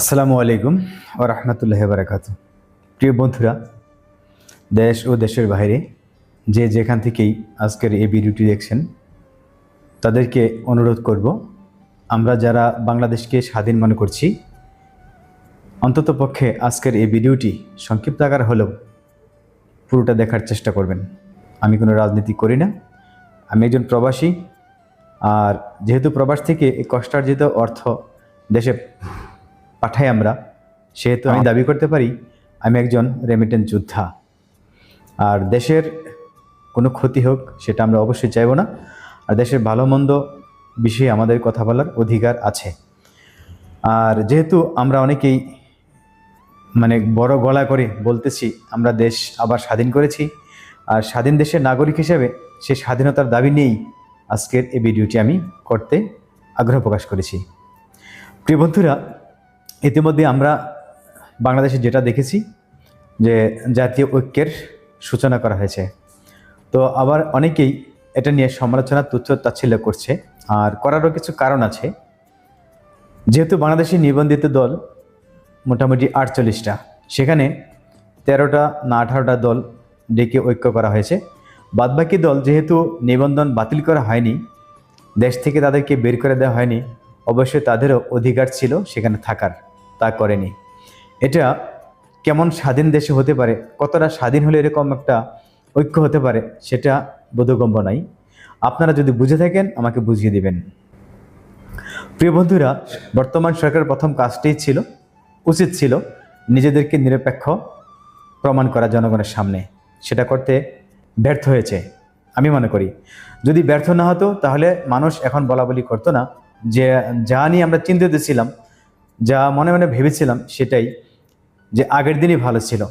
আসসালামু আলাইকুম ও রহমতুল্লাহ বারাকাতু। প্রিয় বন্ধুরা, দেশ ও দেশের বাইরে যে যেখান থেকেই আজকের এই ভিডিওটি দেখছেন, তাদেরকে অনুরোধ করব, আমরা যারা বাংলাদেশকে স্বাধীন মনে করছি, অন্তত পক্ষে আজকের এই ভিডিওটি সংক্ষিপ্ত আকার হলেও পুরোটা দেখার চেষ্টা করবেন। আমি কোনো রাজনীতি করি না, আমি একজন প্রবাসী, আর যেহেতু প্রবাস থেকে এই কষ্টার্জিত অর্থ দেশে পাঠাই আমরা। সেহেতু আমি দাবি করতে পারি আমি একজন রেমিটেন্স যোদ্ধা। আর দেশের কোনো ক্ষতি হোক সেটা আমরা অবশ্যই চাইব না। আর দেশের ভালো মন্দ বিষয়ে আমাদের কথা বলার অধিকার আছে। আর যেহেতু আমরা অনেকেই মানে বড় গলা করে বলতেছি আমরা দেশ আবার স্বাধীন করেছি। আর স্বাধীন দেশের নাগরিক হিসেবে সে স্বাধীনতার দাবি নিয়েই আজকের এই ভিডিওটি আমি করতে আগ্রহ প্রকাশ করেছি। প্রিয় বন্ধুরা ইতিমধ্যে আমরা বাংলাদেশে যেটা দেখেছি যে জাতীয় ঐক্যের সূচনা করা হয়েছে। তো আবার অনেকেই এটা নিয়ে সমালোচনা, তুচ্ছ তাচ্ছিল্য করছে। আর করারও কিছু কারণ আছে। যেহেতু বাংলাদেশি নিবন্ধিত দল মোটামুটি আটচল্লিশটা, সেখানে তেরোটা না আঠারোটা দল ডেকে ঐক্য করা হয়েছে। বাদবাকি দল যেহেতু নিবন্ধন বাতিল করা হয়নি, দেশ থেকে তাদেরকে বের করে দেওয়া হয়নি, অবশ্যই তাদেরও অধিকার ছিল সেখানে থাকার। তা করেনি। এটা কেমন স্বাধীন দেশে হতে পারে, কতটা স্বাধীন হলে এরকম একটা ঐক্য হতে পারে, সেটা বোধগম্য নাই। আপনারা যদি বুঝে থাকেন, আমাকে বুঝিয়ে দিবেন। প্রিয় বন্ধুরা, বর্তমান সরকারের প্রথম কাজটাই ছিল, উচিত ছিল নিজেদেরকে নিরপেক্ষ প্রমাণ করা জনগণের সামনে। সেটা করতে ব্যর্থ হয়েছে, আমি মনে করি। যদি ব্যর্থ না হতো, তাহলে মানুষ এখন বলা বলি করতো না যে, যা নিয়ে আমরা চিন্তিত ছিলাম যা মনে মনে ভেবেছিলাম সেটাই যে আগের দিনই ভালো ছিল।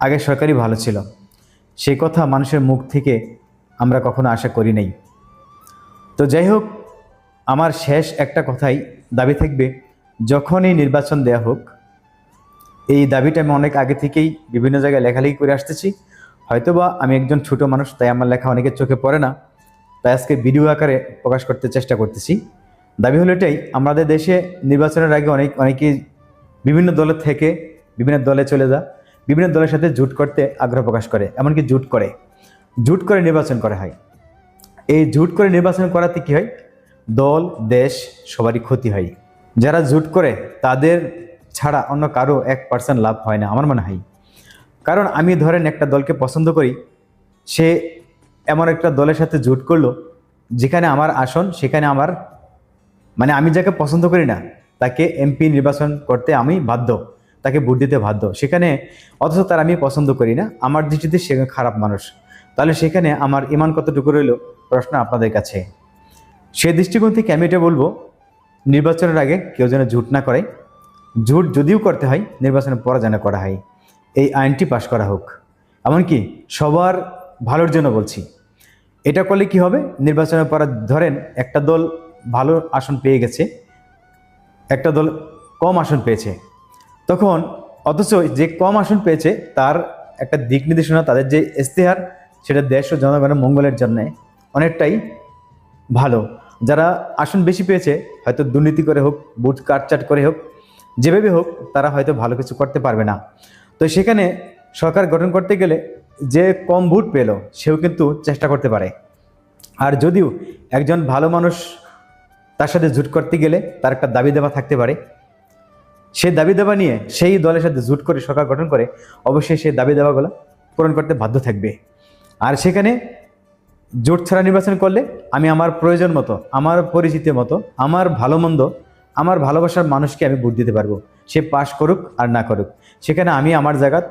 আগের সরকারই ভালো ছিল। সেই কথা মানুষের মুখ থেকে আমরা কখনো আশা করি নাই। তো যাই হোক, আমার শেষ একটা কথাই দাবি থাকবে, যখনই নির্বাচন দেয়া হোক, এই দাবিটা আমি অনেক আগে থেকেই বিভিন্ন জায়গায় লেখালেখি করে আসতেছি। হয়তোবা আমি একজন ছোট মানুষ, তাই আমার লেখা অনেকের চোখে পড়ে না। তাই আজকে ভিডিও আকারে প্রকাশ করতে চেষ্টা করতেছি। দাবি হলো এটাই, আমাদের দেশে নির্বাচনের আগে অনেক, অনেকেই বিভিন্ন দলের থেকে বিভিন্ন দলে চলে যা বিভিন্ন দলের সাথে জুট করতে আগ্রহ প্রকাশ করে, এমনকি জুট করে। জুট করে নির্বাচন করা হয়। এই জুট করে নির্বাচন করাতে কি হয়? দল, দেশ, সবারই ক্ষতি হয়। যারা জুট করে, তাদের ছাড়া অন্য কারও এক পার্সেন্ট লাভ হয় না, আমার মনে হয়। কারণ আমি ধরেন একটা দলকে পছন্দ করি, সে এমন একটা দলের সাথে জুট করল, যেখানে আমার আসন, সেখানে আমার মানে আমি যাকে পছন্দ করি না, তাকে এমপি নির্বাচন করতে আমি বাধ্য, তাকে ভোট দিতে বাধ্য। সেখানে অথচ তার আমি পছন্দ করি না, আমার দৃষ্টিতে সে খারাপ মানুষ। তাহলে সেখানে আমার ইমান কতটুকু রইল? প্রশ্ন আপনাদের কাছে। সে দৃষ্টিকোণ থেকে আমি এটা বলব, নির্বাচনের আগে কেউ যেন ঝুট না করে ঝুট যদিও করতে হয়, নির্বাচনের পরে যেন করা হয়। এই আইনটি পাশ করা হোক। এমনকি সবার ভালোর জন্য বলছি। এটা করলে কি হবে? নির্বাচনের পর ধরেন একটা দল ভালো আসন পেয়ে গেছে। একটা দল কম আসন পেয়েছে। তখন অথচ যে কম আসন পেয়েছে, তার একটা দিক নির্দেশনা, তাদের যে ইস্তেহার সেটা দেশ ও জনগণের মঙ্গলের জন্য অনেকটাই ভালো। যারা আসন বেশি পেয়েছে, হয়তো দুর্নীতি করে হোক, বুট কাটচাট করে হোক, যেভাবে হোক, তারা হয়তো ভালো কিছু করতে পারবে না। তো সেখানে সরকার গঠন করতে গেলে যে কম ভোট পেল, সেও কিন্তু চেষ্টা করতে পারে। আর যদিও একজন ভালো মানুষ তার সাথে জুট করতে গেলে তার একটা দাবি দেওয়া থাকতে পারে। সেই দাবি দেওয়া নিয়ে সেই দলের সাথে জুট করে সরকার গঠন করে, অবশ্যই সেই দাবি দেওয়াগুলো পূরণ করতে বাধ্য থাকবে। আর সেখানে জোট ছাড়া নির্বাচন করলে আমি আমার প্রয়োজন মতো, আমার পরিচিতি মতো, আমার ভালো মন্দ, আমার ভালোবাসার মানুষকে আমি ভোট দিতে পারব। সে পাশ করুক আর না করুক। সেখানে আমি আমার জায়গাত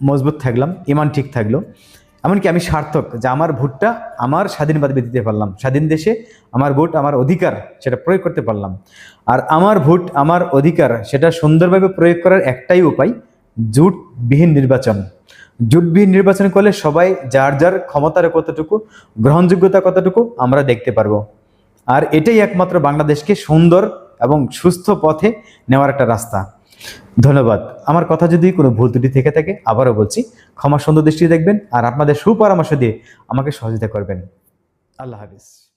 মজবুত থাকলাম, ইমান ঠিক থাকল। এমনকি আমি সার্থক যে আমার ভোটটা আমার স্বাধীনভাবে দিতে পারলাম। স্বাধীন দেশে আমার ভোট, আমার অধিকার সেটা প্রয়োগ করতে পারলাম। আর আমার ভোট, আমার অধিকার সেটা সুন্দরভাবে প্রয়োগ করার একটাই উপায়, জুটবিহীন নির্বাচন। জুটবিহীন নির্বাচন করলে সবাই যার যার ক্ষমতার কতটুকু, গ্রহণযোগ্যতা কতটুকু আমরা দেখতে পারব। আর এটাই একমাত্র বাংলাদেশকে সুন্দর এবং সুস্থ পথে নেওয়ার একটা রাস্তা। ধন্যবাদ। আমার কথা যদি কোনো ভুল ত্রুটি থেকে থাকে, আবারও বলছি, ক্ষমা সুন্দর দৃষ্টি দেখবেন আর আপনাদের সুপরামর্শ দিয়ে আমাকে সহযোগিতা করবেন। আল্লাহ হাফিজ।